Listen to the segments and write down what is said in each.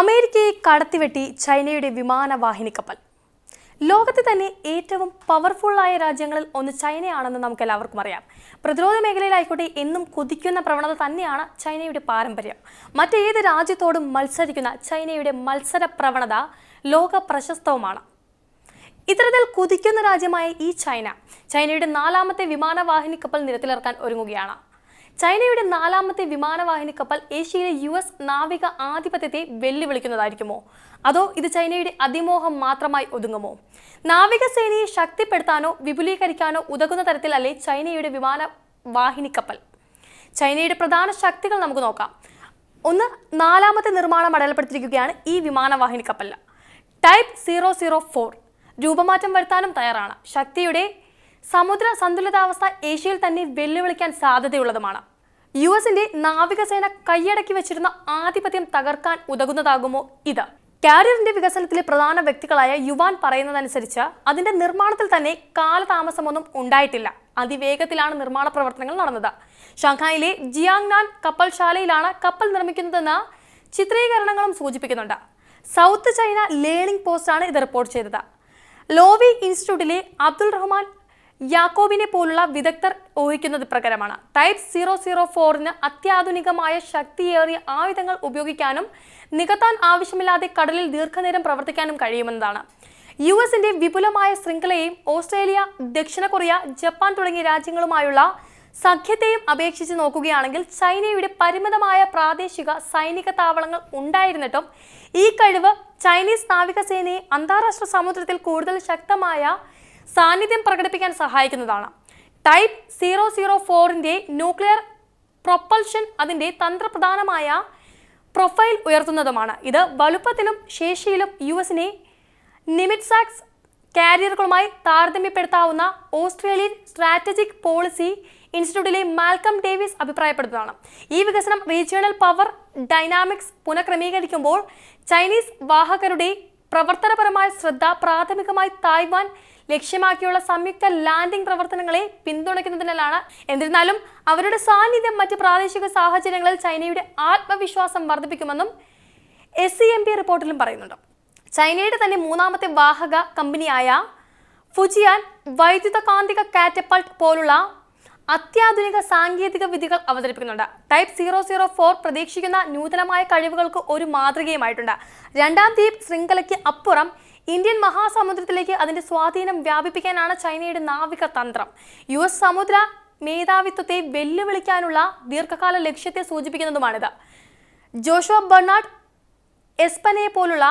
അമേരിക്കയെ കടത്തിവെട്ടി ചൈനയുടെ വിമാനവാഹിനി കപ്പൽ. ലോകത്തെ തന്നെ ഏറ്റവും പവർഫുള്ളായ രാജ്യങ്ങളിൽ ഒന്ന് ചൈനയാണെന്ന് നമുക്ക് എല്ലാവർക്കും അറിയാം. പ്രതിരോധ മേഖലയിലായിക്കോട്ടെ എന്നും കുതിക്കുന്ന പ്രവണത തന്നെയാണ് ചൈനയുടെ പാരമ്പര്യം. മറ്റേത് രാജ്യത്തോടും മത്സരിക്കുന്ന ചൈനയുടെ മത്സര പ്രവണത ലോക പ്രശസ്തവുമാണ്. ഇത്തരത്തിൽ കുതിക്കുന്ന രാജ്യമായ ഈ ചൈന ചൈനയുടെ നാലാമത്തെ വിമാനവാഹിനി കപ്പൽ നിരത്തിലിറക്കാൻ ഒരുങ്ങുകയാണ്. ചൈനയുടെ നാലാമത്തെ വിമാനവാഹിനി കപ്പൽ ഏഷ്യയിലെ യു എസ് നാവിക ആധിപത്യത്തെ വെല്ലുവിളിക്കുന്നതായിരിക്കുമോ? അതോ ഇത് ചൈനയുടെ അതിമോഹം മാത്രമായി ഒതുങ്ങുമോ? നാവികസേനയെ ശക്തിപ്പെടുത്താനോ വിപുലീകരിക്കാനോ ഉതകുന്ന തരത്തിലല്ലേ ചൈനയുടെ വിമാനവാഹിനി കപ്പൽ? ചൈനയുടെ പ്രധാന ശക്തികൾ നമുക്ക് നോക്കാം. ഒന്ന് നാലാമത്തെ നിർമ്മാണം അടയാളപ്പെടുത്തിയിരിക്കുകയാണ് ഈ വിമാനവാഹിനി കപ്പൽ ടൈപ്പ് സീറോ സീറോ ഫോർ രൂപമാറ്റം വരുത്താനും തയ്യാറാണ്. ശക്തിയുടെ സമുദ്ര സന്തുലിതാവസ്ഥ ഏഷ്യയിൽ തന്നെ വെല്ലുവിളിക്കാൻ സാധ്യതയുള്ളതുമാണ്. യു എസിന്റെ നാവികസേന കൈയടക്കി വെച്ചിരുന്ന ആധിപത്യം തകർക്കാൻ ഉതകുന്നതാകുമോ ഇത്? കാരിയറിന്റെ വികസനത്തിലെ പ്രധാന വ്യക്തികളായ യുവാൻ പറയുന്നതനുസരിച്ച് അതിന്റെ നിർമ്മാണത്തിൽ തന്നെ കാലതാമസമൊന്നും ഉണ്ടായിട്ടില്ല. അതിവേഗത്തിലാണ് നിർമ്മാണ പ്രവർത്തനങ്ങൾ നടന്നത്. ഷാങ്ഹായിലെ ജിയാങ്നാൻ കപ്പൽശാലയിലാണ് കപ്പൽ നിർമ്മിക്കുന്നതെന്ന് ചിത്രീകരണങ്ങളും സൂചിപ്പിക്കുന്നുണ്ട്. സൗത്ത് ചൈന ലേണിംഗ് പോസ്റ്റാണ് ഇത് റിപ്പോർട്ട് ചെയ്തത്. ലോവി ഇൻസ്റ്റിറ്റ്യൂട്ടിലെ അബ്ദുൾ റഹ്മാൻ യാക്കോബിനെ പോലുള്ള വിദഗ്ധർ ഊഹിക്കുന്നത് പ്രകാരമാണ്. ടൈപ്പ് സീറോ സീറോ ഫോറിന് അത്യാധുനികമായ ശക്തിയേറിയ ആയുധങ്ങൾ ഉപയോഗിക്കാനും നികത്താൻ ആവശ്യമില്ലാതെ കടലിൽ ദീർഘനേരം പ്രവർത്തിക്കാനും കഴിയുമെന്നതാണ്. യു എസിന്റെ വിപുലമായ ശൃംഖലയെയും ഓസ്ട്രേലിയ ദക്ഷിണ കൊറിയ ജപ്പാൻ തുടങ്ങിയ രാജ്യങ്ങളുമായുള്ള സഖ്യത്തെയും അപേക്ഷിച്ച് നോക്കുകയാണെങ്കിൽ ചൈനയുടെ പരിമിതമായ പ്രാദേശിക സൈനിക താവളങ്ങൾ ഉണ്ടായിരുന്നിട്ടും ഈ കഴിവ് ചൈനീസ് നാവികസേനയെ അന്താരാഷ്ട്ര സമുദ്രത്തിൽ കൂടുതൽ ശക്തമായ സാന്നിധ്യം പ്രകടിപ്പിക്കാൻ സഹായിക്കുന്നതാണ്. ടൈപ്പ് സീറോ സീറോ ഫോറിന്റെ ന്യൂക്ലിയർ പ്രൊപ്പൽഷൻ അതിന്റെ തന്ത്രപ്രധാനമായ പ്രൊഫൈൽ ഉയർത്തുന്നതുമാണ്. ഇത് വലുപ്പത്തിലും ശേഷിയിലും യു എസിനെ നിമിറ്റ്സാക്സ് കാരിയറുകളുമായി താരതമ്യപ്പെടുത്താവുന്ന ഓസ്ട്രേലിയൻ സ്ട്രാറ്റജിക് പോളിസി ഇൻസ്റ്റിറ്റ്യൂട്ടിലെ മാൽക്കം ഡേവിസ് അഭിപ്രായപ്പെടുന്നതാണ്. ഈ വികസനം റീജിയണൽ പവർ ഡൈനാമിക്സ് പുനഃക്രമീകരിക്കുമ്പോൾ ചൈനീസ് വാഹകരുടെ പ്രവർത്തനപരമായ ശ്രദ്ധ പ്രാഥമികമായി തായ്വാൻ ലക്ഷ്യമാക്കിയുള്ള സംയുക്ത ലാൻഡിംഗ് പ്രവർത്തനങ്ങളെ പിന്തുണയ്ക്കുന്നതിനാലാണ്. എന്നിരുന്നാലും അവരുടെ സാന്നിധ്യം മറ്റ് പ്രാദേശിക സാഹചര്യങ്ങളിൽ ചൈനയുടെ ആത്മവിശ്വാസം വർദ്ധിപ്പിക്കുമെന്നും എസ് സി എം പി റിപ്പോർട്ടിലും പറയുന്നുണ്ട്. ചൈനയുടെ തന്നെ മൂന്നാമത്തെ വാഹക കമ്പനിയായ ഫുജിയാൻ വൈദ്യുത കാന്തിക കാറ്റപ്പൾട്ട് പോലുള്ള അത്യാധുനിക സാങ്കേതിക വിദ്യകൾ അവതരിപ്പിക്കുന്നുണ്ട്. ടൈപ്പ് സീറോ സീറോ ഫോർ പ്രതീക്ഷിക്കുന്ന നൂതനമായ കഴിവുകൾക്ക് ഒരു മാതൃകയുമായിട്ടുണ്ട്. രണ്ടാം ദ്വീപ് ശൃംഖലയ്ക്ക് അപ്പുറം ഇന്ത്യൻ മഹാസമുദ്രത്തിലേക്ക് അതിന്റെ സ്വാധീനം വ്യാപിപ്പിക്കാനാണ് ചൈനയുടെ നാവിക തന്ത്രം. യു എസ് സമുദ്ര മേധാവിത്വത്തെ വെല്ലുവിളിക്കാനുള്ള ദീർഘകാല ലക്ഷ്യത്തെ സൂചിപ്പിക്കുന്നതുമാണിത്. ജോഷോ ബെർണാഡ് എസ്പനെ പോലുള്ള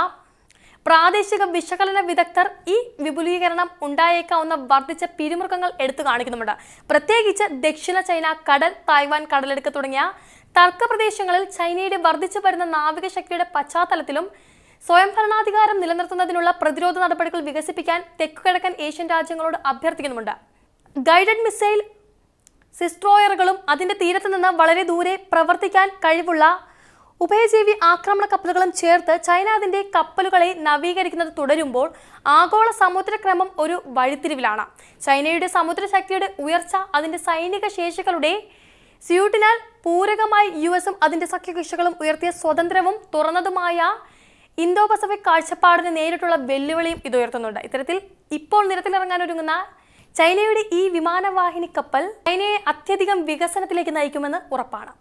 പ്രാദേശിക വിശകലന വിദഗ്ധർ ഈ വിപുലീകരണം ഉണ്ടായേക്കാവുന്ന വർദ്ധിച്ച പിരിമുറുക്കങ്ങൾ എടുത്തു കാണിക്കുന്നുണ്ട് പ്രത്യേകിച്ച് ദക്ഷിണ ചൈന കടൽ തായ്വാൻ കടലെടുക്ക് തുടങ്ങിയ തർക്ക പ്രദേശങ്ങളിൽ ചൈനയുടെ വർദ്ധിച്ചു വരുന്ന നാവിക ശക്തിയുടെ പശ്ചാത്തലത്തിലും സ്വയംഭരണാധികാരം നിലനിർത്തുന്നതിനുള്ള പ്രതിരോധ നടപടികൾ വികസിപ്പിക്കാൻ തെക്കുകിഴക്കൻ ഏഷ്യൻ രാജ്യങ്ങളോട് അഭ്യർത്ഥിക്കുന്നുണ്ട് ഗൈഡഡ് മിസൈൽ സിസ്ട്രോയറുകളും അതിന്റെ തീരത്ത് നിന്ന് വളരെ ദൂരെ പ്രവർത്തിക്കാൻ കഴിവുള്ള ഉഭയജീവി ആക്രമണ കപ്പലുകളും ചേർത്ത് ചൈന അതിന്റെ കപ്പലുകളെ നവീകരിക്കുന്നത് തുടരുമ്പോൾ ആഗോള സമുദ്രക്രമം ഒരു വഴിത്തിരിവിലാണ്. ചൈനയുടെ സമുദ്രശക്തിയുടെ ഉയർച്ച അതിന്റെ സൈനിക ശേഷികളുടെ സ്യൂട്ടിനാൽ പൂരകമായി യു എസും അതിന്റെ സഖ്യകക്ഷികളും ഉയർത്തിയ സ്വതന്ത്രവും തുറന്നതുമായ ഇന്തോ പസഫിക് കാഴ്ചപ്പാടിന് നേരിട്ടുള്ള വെല്ലുവിളിയും ഇത് ഉയർത്തുന്നുണ്ട്. ഇത്തരത്തിൽ ഇപ്പോൾ നിരത്തിലിറങ്ങാൻ ഒരുങ്ങുന്ന ചൈനയുടെ ഈ വിമാനവാഹിനി കപ്പൽ ചൈനയെ അത്യധികം വികസനത്തിലേക്ക് നയിക്കുമെന്ന് ഉറപ്പാണ്.